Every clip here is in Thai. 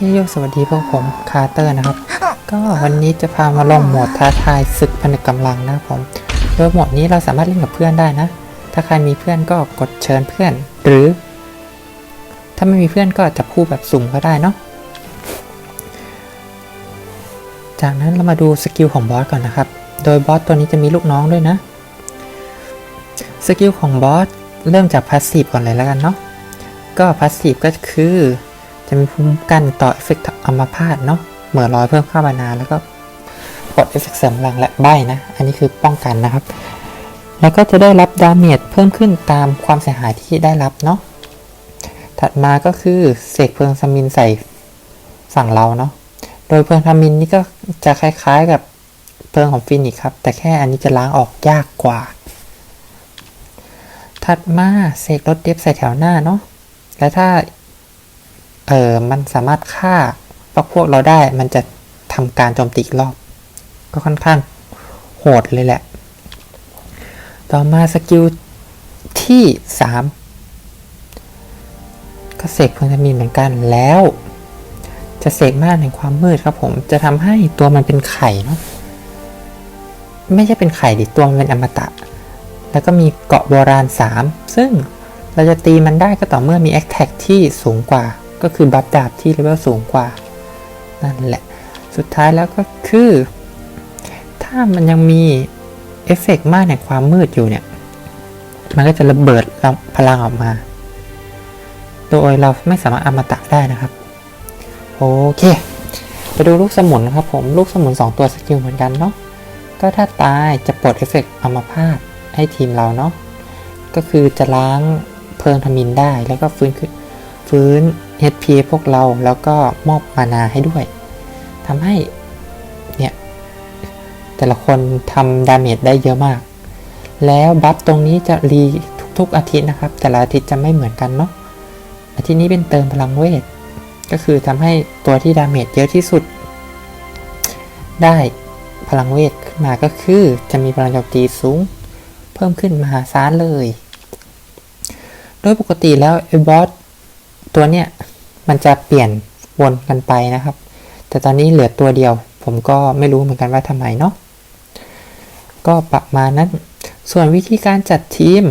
พี่โยสวัสดีพวกผมคาร์เตอร์นะครับ ก็วันนี้จะพามาลองโหมดท้าทายศึกผนึกกำลังนะครับผมโดยโหมดนี้เราสามารถเล่นกับเพื่อนได้นะ ถ้าใครมีเพื่อนก็กดเชิญเพื่อน หรือ ถ้าไม่มีเพื่อนก็จับคู่แบบสุ่มก็ได้เนาะจากนั้นเรามาดูสกิลของบอสก่อนนะครับ โดยบอสตัวนี้จะมีลูกน้องด้วยนะ สกิลของบอสเริ่มจากพาสซีฟก่อนเลยแล้วกันเนาะ ก็พาสซีฟก็คือ จะมีภูมิคุ้มกันต่อเอฟเฟกต์อัมพาตเนาะเหมือนรอยเพิ่มค่าบานาแล้วก็ปลดเอฟเฟกต์เสริมพลังและใบนะ อันนี้คือป้องกันนะครับ แล้วก็จะได้รับดาเมจเพิ่มขึ้นตามความเสียหายที่ได้รับเนาะถัดมาก็คือเสกเพลิงสมินใส่ฝั่งเราเนาะโดยเพลิงทามินนี่ก็จะคล้ายๆกับเพลิงของฟินิกครับ แต่แค่อันนี้จะล้างออกยากกว่า ถัดมาเสกรถเดฟใส่แถวหน้าเนาะและถ้า เออมันสามารถฆ่าพวกพวกเราได้ มันจะทำการโจมตีอีกรอบ ก็ค่อนข้างโหดเลยแหละ ต่อมาสกิลที่ 3 ก็เสกพลังมีเหมือนกันแล้ว จะเสกมานแห่งความมืดครับผม จะทำให้ตัวมันเป็นไข่เนาะไม่ใช่เป็นไข่ดิตัวมันเป็นอมตะ แล้วก็มีเกาะโบราณ 3 ซึ่งเราจะตีมันได้ก็ต่อเมื่อมี Attack ที่สูงกว่า ก็คือบัฟดาบที่เลเวลสูงกว่า นั่นแหละ สุดท้ายแล้วก็คือ ถ้ามันยังมีเอฟเฟกต์มากในความมืดอยู่เนี่ย มันก็จะระเบิดพลังออกมา โดยเราไม่สามารถอมตะได้นะครับ โอเค ไปดูลูกสมุนนะครับผม ลูกสมุน 2 ตัวสกิลเหมือนกันเนาะ ก็ถ้าตายจะปลดเอฟเฟกต์อมพาตให้ทีมเราเนาะ ก็คือจะล้างเพลิงทมินได้แล้วก็ฟื้นขึ้นฟื้น HP พวกเราแล้วก็มอบมานาให้ด้วยทำให้เนี่ยแต่ละคนทำดาเมจได้เยอะมาก แล้วบัฟตรงนี้จะรีทุกๆอาทิตย์นะครับ แต่ละอาทิตย์จะไม่เหมือนกันเนาะอาทิตย์นี้เป็นเติมพลังเวท ก็คือทำให้ตัวที่ดาเมจเยอะที่สุด ได้พลังเวทขึ้นมาก็คือจะมีพลังโจมตีสูง เพิ่มขึ้นมหาศาลเลย โดยปกติแล้วไอ้บอสตัวเนี้ย มันจะเปลี่ยนวนกันไปนะครับ แต่ตอนนี้เหลือตัวเดียว ผมก็ไม่รู้เหมือนกันว่าทำไมเนาะก็ประมาณนั้น ส่วนวิธีการจัดทีม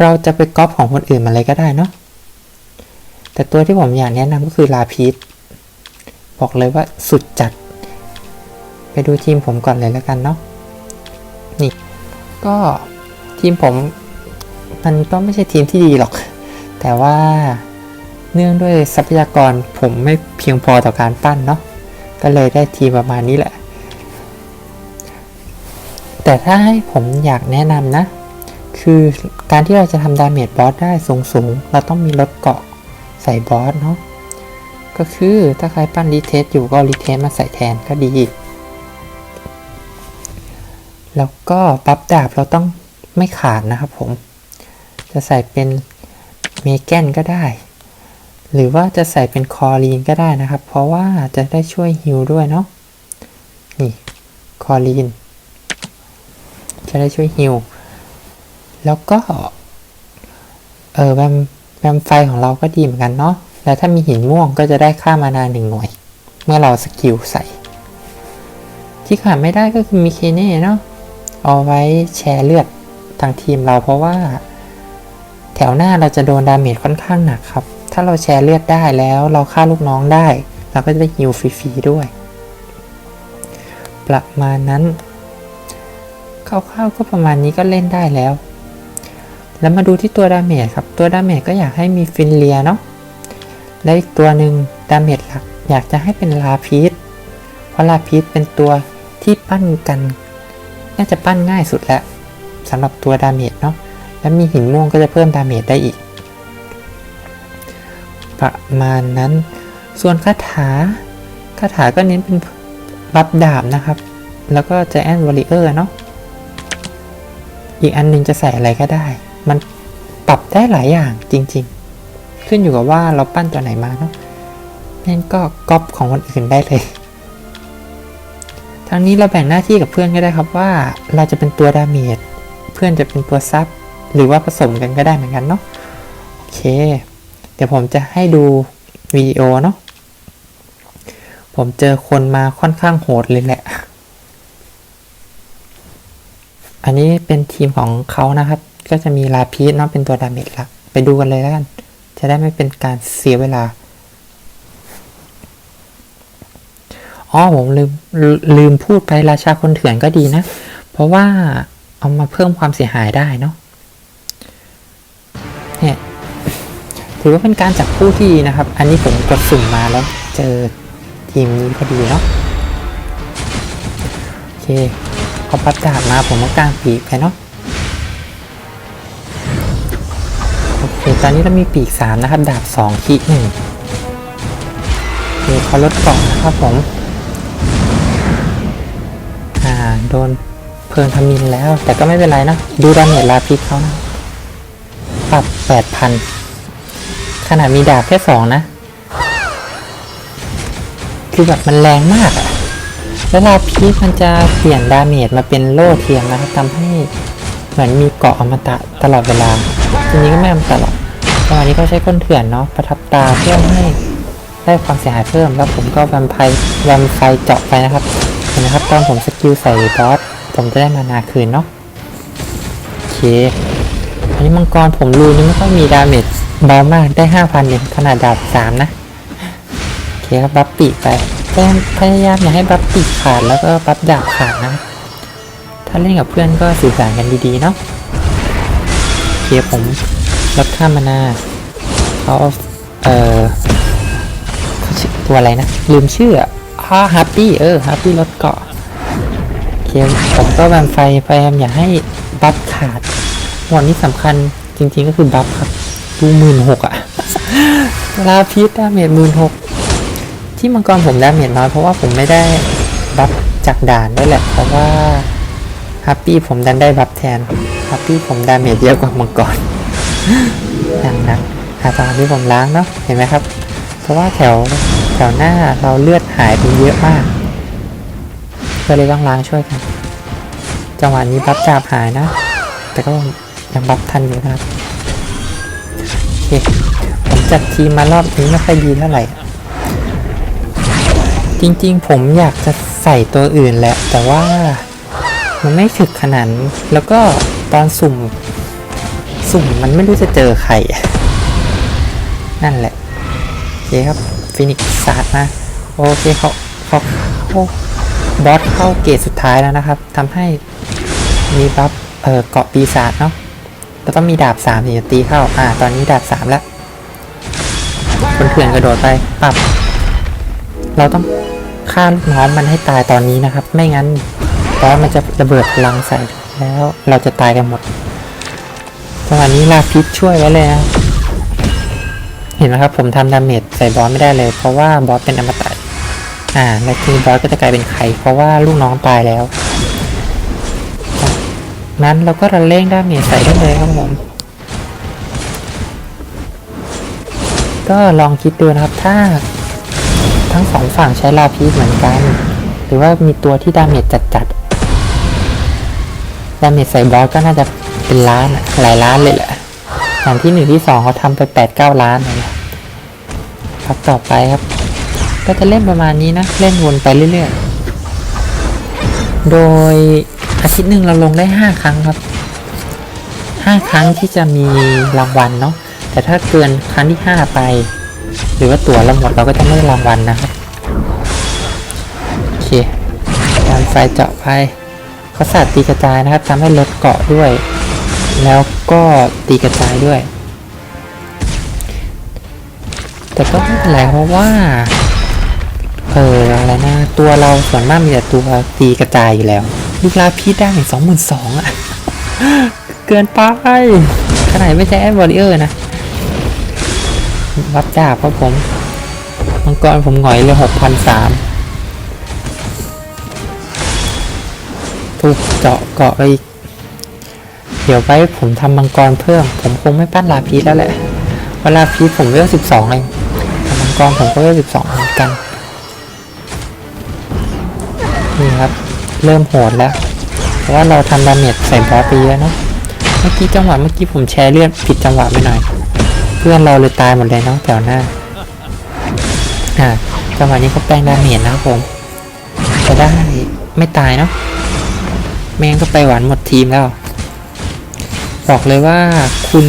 เราจะไปก๊อปของคนอื่นมาเลยก็ได้เนาะแต่ตัวที่ผมอยากแนะนำก็คือลาพีทบอกเลยว่าสุดจัด ไปดูทีมผมก่อนเลยแล้วกันเนาะนี่ ก็ทีมผมมันก็ไม่ใช่ทีมที่ดีหรอก แต่ว่าเนื่องด้วยทรัพยากรผมไม่เพียงพอต่อการปั้นเนาะก็เลยได้ทีประมาณนี้แหละ แต่ถ้าให้ผมอยากแนะนำนะ คือการที่เราจะทำดาเมจบอสได้สูงสูงเราต้องมีรถเกาะใส่บอสเนาะก็คือถ้าใครปั้นรีเทสอยู่ก็รีเทสมาใส่แทนก็ดี แล้วก็ปั๊บดาบเราต้องไม่ขาดนะครับผม จะใส่เป็น มแกนก็ได้ หรือว่าจะใส่เป็นคอรีนก็ได้นะครับ เพราะว่าจะได้ช่วยฮิลด้วยเนาะนี่คอรีน จะได้ช่วยฮิลแล้วก็ เออแวมแวมไฟของเราก็ดีเหมือนกันเนาะแล้วถ้ามีหินม่วงก็จะได้ค่ามานาหนึ่งหน่วย เมื่อเราสกิลใส่ ที่ขาดไม่ได้ก็คือมีเคเน่เนาะเอาไว้แชร์เลือดทางทีมเราเพราะว่า วหน้าเราจะโดนดาเมจค่อนข้างหนักครับ ถ้าเราแชร์เลือดได้แล้วเราฆ่าลูกน้องได้ เราก็จะได้ฮิวฟรีๆด้วย ประมาณนั้นคร่าวๆก็ประมาณนี้ก็เล่นได้แล้ว แล้วมาดูที่ตัวดาเมจครับ ตัวดาเมจก็อยากให้มีฟินเลียเนาะ และอีกตัวหนึ่งดาเมจหลักอยากจะให้เป็นลาพีสเพราะลาพีสเป็นตัวที่ปั้นกัน น่าจะปั้นง่ายสุดแล้วสำหรับตัวดาเมจเนาะ แล้วมีหินม่วงก็จะเพิ่มดาเมจได้อีก ประมาณนั้น ส่วนคาถา คาถาก็เน้นเป็นบัฟดาบนะครับ แล้วก็จะแอนวอริเออร์เนาะ อีกอันหนึงจะใส่อะไรก็ได้ มันปรับได้หลายอย่างจริง ๆ ขึ้นอยู่กับว่าเราปั้นตัวไหนมาเนาะนั่นก็ก๊อปของคนอื่นได้เลยทั้งนี้เราแบ่งหน้าที่กับเพื่อนก็ได้ครับว่าเราจะเป็นตัวดาเมจเพื่อนจะเป็นตัวซับ หรือว่าผสมกันก็ได้เหมือนกันเนาะโอเค เดี๋ยวผมจะให้ดูวิดีโอเนาะผมเจอคนมาค่อนข้างโหดเลยแหละ อันนี้เป็นทีมของเขานะครับ ก็จะมีลาพีสเนาะเป็นตัวดาเมจหลัก ไปดูกันเลยแล้วกัน จะได้ไม่เป็นการเสียเวลาอ๋อผมลืมลืลืมพูดไปราชาคนเถื่อนก็ดีนะ เพราะว่าเอามาเพิ่มความเสียหายได้เนาะ ถือว่าเป็นการจับคู่ที่ดีนะครับ อันนี้ผมกดสุ่มมาแล้วเจอทีมนี้พอดีเนาะโอเคเขาปัดดาบมาผมก็กางปีกไปเนาะโอเคตอนนี้เรามีปีกสามนะครับ ดาบสองขีหนึ่งโอเคเขาลดกล่องนะครับผม อ่า โดนเพลิงทมินแล้ว แต่ก็ไม่เป็นไรนะ ดูดาเมจลาพิษเขานะ ปรับแปดพัน ขนาดมีดาบแค่สองนะ คือแบบมันแรงมากอะแล้วลาพีชมันจะเปลี่ยนดาเมจมาเป็นโล่เทียมนะครับทำให้เหมือนมีเกาะอมตะตลอดเวลาทีนี้ก็ไม่อมตะหรอกจังหวะนี้ก็ใช้ก้นเถื่อนเนาะประทับตาเพื่อให้ได้ความเสียหายเพิ่ม แล้วผมก็แวมไพร์แวมไฟเจาะไปนะครับเห็นไหมครับตอนผมสกิลใส่บอสผมจะได้มานาคืนเนาะโอเคอันนี้มังกรผมรูนี่ไม่ค่อยมีดาเมจ เบามากได้ห้าพันเองขนาดดาบสามนะโอเคครับบัฟปีไปพยายามพยายามอย่าให้บัฟปีขาดแล้วก็บัฟดาบขาดนะ ถ้าเล่นกับเพื่อนก็สื่อสารกันดีๆเนาะโอเคผมลดค่ามานาเขาเอ่อเขาชื่อตัวอะไรนะ ลืมชื่ออะฮ่าฮัปปี้เออฮัปปี้ลดเกาะโอเคผมก็แบนไฟพยายามอย่าให้บัฟขาดหมวดนี้สำคัญจริงๆก็คือบัฟครับ ดูหมื่นหกอะลาพีดดาเมจหมื่นหกที่มังกรผมดาเมจน้อยเพราะว่าผมไม่ได้บัฟจากด่านด้วยแหละ เพราะว่าฮัปปี้ผมดันได้บัฟแทนฮัปปี้ผมดาเมจเยอะกว่ามังกรอย่างนั้นหาตอนที่ผมล้างเนาะเห็นไหมครับ เพราะว่าแถวแถวหน้าเราเลือดหายไปเยอะมากก็เลยต้องล้างช่วยกัน จังหวะนี้บัฟจาบหายนะ แต่ก็ยังบัฟทันอยู่นะครับ ผมจัดทีมมารอบนี้ไม่ค่อยดีเท่าไหร่ จริงๆ ผมอยากจะใส่ตัวอื่นแหละ แต่ว่ามันไม่ถึกขนาดแล้วก็ตอนสุ่ม สุ่มมันไม่รู้จะเจอใคร นั่นแหละโอเคครับฟินิกซ์ศาสตร์มาโอเคเขาเขาเข้าบอสเข้าเกตสุดท้ายแล้วนะครับทำให้มีบัฟเออเกาะปีศาจเนาะ แล้วต้องมีดาบสามถึงจะตีเข้า อ่า ตอนนี้ดาบสามแล้วคนเถื่อนกระโดดไปปับ เราต้องฆ่าลูกน้องมันให้ตายตอนนี้นะครับ ไม่งั้นบอสมันจะระเบิดพลังใส่แล้วเราจะตายกันหมดจังหวะนี้ลาพิษช่วยไว้เลยนะเห็นไหมครับผมทำดาเมจใส่บอสไม่ได้เลย เพราะว่าบอสเป็นอมตะอ่าแล้วทีบอสก็จะกลายเป็นไข่เพราะว่าลูกน้องตายแล้ว นั้นเราก็ระเร่งดาเมจใส่ได้เลยครับผมก็ลองคิดดูนะครับถ้าทั้งสองฝั่งใช้ลาพีสเหมือนกัน หรือว่ามีตัวที่ดาเมจจัดๆดาเมจใส่บอสก็น่าจะเป็นล้านหลายล้านเลยแหละอย่างที่หนึ่งที่สองเขาทำไปแปดเก้าล้านเลยครับต่อไปครับ ก็จะเล่นประมาณนี้นะ เล่นวนไปเรื่อยๆ โดย อาทิตย์หนึ่งเราลงได้ห้าครั้งครับห้าครั้งที่จะมีรางวัลเนาะแต่ถ้าเกินครั้งที่ห้าไป หรือว่าตั๋วเราหมดเราก็จะไม่ได้รางวัลนะครับโอเคการไฟเจาะไปเขาสาดตีกระจายนะครับทำให้ลดเกาะด้วย แล้วก็ตีกระจายด้วย แต่ก็ไม่เป็นไรเพราะว่าเอออะไรนะตัวเราส่วนมากมีแต่ตัวตีกระจายอยู่แล้ว ลูกลาพีได้ถึงสองหมื่นสองอะเกินไปขนาดไม่ใช่แอดวอริเออร์นะ รับจ่าเพราะผม มังกรผมหงอยเลยหกพันสามถูกเจาะเกาะไปอีก เดี๋ยวไว้ผมทำมังกรเพิ่ม ผมคงไม่ปั้นลาพีแล้วแหละเพราะลาพีผมเวลสิบสองเองมังกรผมก็เวลสิบสองเหมือนกัน นี่ครับ เริ่มโหดแล้ว เพราะว่าเราทำดาเมจใส่บอสไปเยอะเนาะเมื่อกี้จังหวะเมื่อกี้ผมแชร์เลือดผิดจังหวะไปหน่อย เพื่อนเราเลยตายหมดเลยเนาะแถวหน้าอ่าจังหวะนี้เขาแปลงดาเมจนะครับผมจะได้ไม่ตายเนาะไม่งก็ไปหวานหมดทีมแล้ว บอกเลยว่าคุณ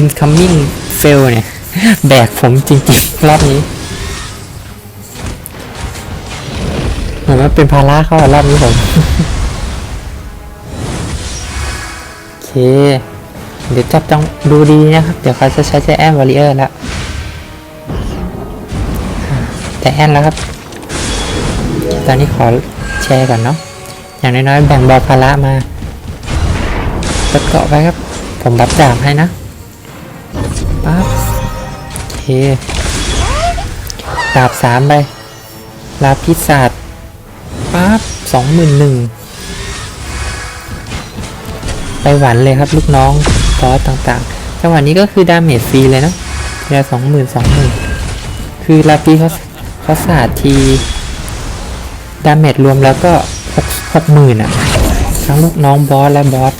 incoming fail เนี่ย แบกผมจริงๆ รอบนี้ มือนว่าเป็นภาระเขาอะรอบนี้ผม โอเค เดี๋ยวจับจังดูดีนะครับ เดี๋ยวเขาจะใช้ใจแอนวอริเออร์ล้วใจแอนแล้วครับ ตอนนี้ขอแชร์ก่อนเนาะ อย่างน้อยๆ แบ่งเบาภาระมาจะเกาะไว้ครับ ผมรับดาบให้นะปั๊บโอเคดาบสามไปลาพิศาจ ปั๊บสองหมื่นหนึ่งไปหวันเลยครับลูกน้องบอสต่างๆจังหวะนี้ก็คือดาเมจฟรีเลยนะเดือสองหมื่นสองหมื่นคือลาปีเขาเขาศาสตร์ทีดาเมจรวมแล้วก็หกหกหมื่นอะ ทั้งลูกน้องบอสและบอส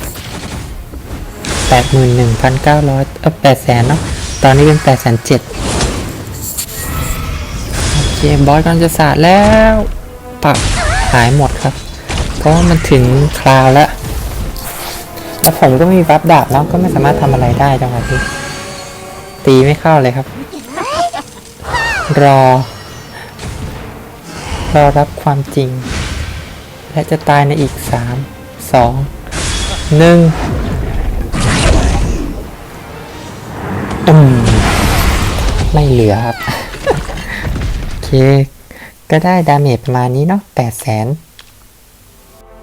แปดหมื่นหนึ่งพันเก้าร้อยเออแปดแสนเนาะตอนนี้เป็นแปดแสนเจ็ดโอเคบอสกำลังจะศาสตร์แล้วปัก หายหมดครับ เพราะว่ามันถึงคราวแล้วแล้วผมก็ไม่มีบัฟดาบเนาะก็ไม่สามารถทำอะไรได้จังหวะที่ตีไม่เข้าเลยครับ รอ รอรับความจริง และจะตายในอีกสามสองหนึ่งอืมไม่เหลือครับ โอเค ก็ได้ดาเมจประมาณนี้เนาะแปดแสน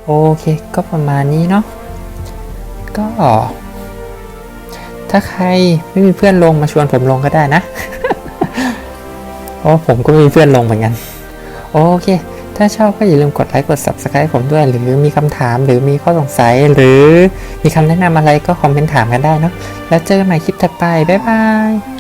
โอเค ก็ประมาณนี้เนาะก็ ถ้าใครไม่มีเพื่อนลงมาชวนผมลงก็ได้นะเพราะผมก็ไม่มีเพื่อนลงเหมือนกัน โอเค ถ้าชอบก็อย่าลืมกดไลค์กด subscribe ผมด้วย หรือมีคำถามหรือมีข้อสงสัยหรือมีคำแนะนำอะไรก็คอมเมนต์ถามกันได้เนาะแล้วเจอกันใหม่คลิปถัดไป บ๊ายบาย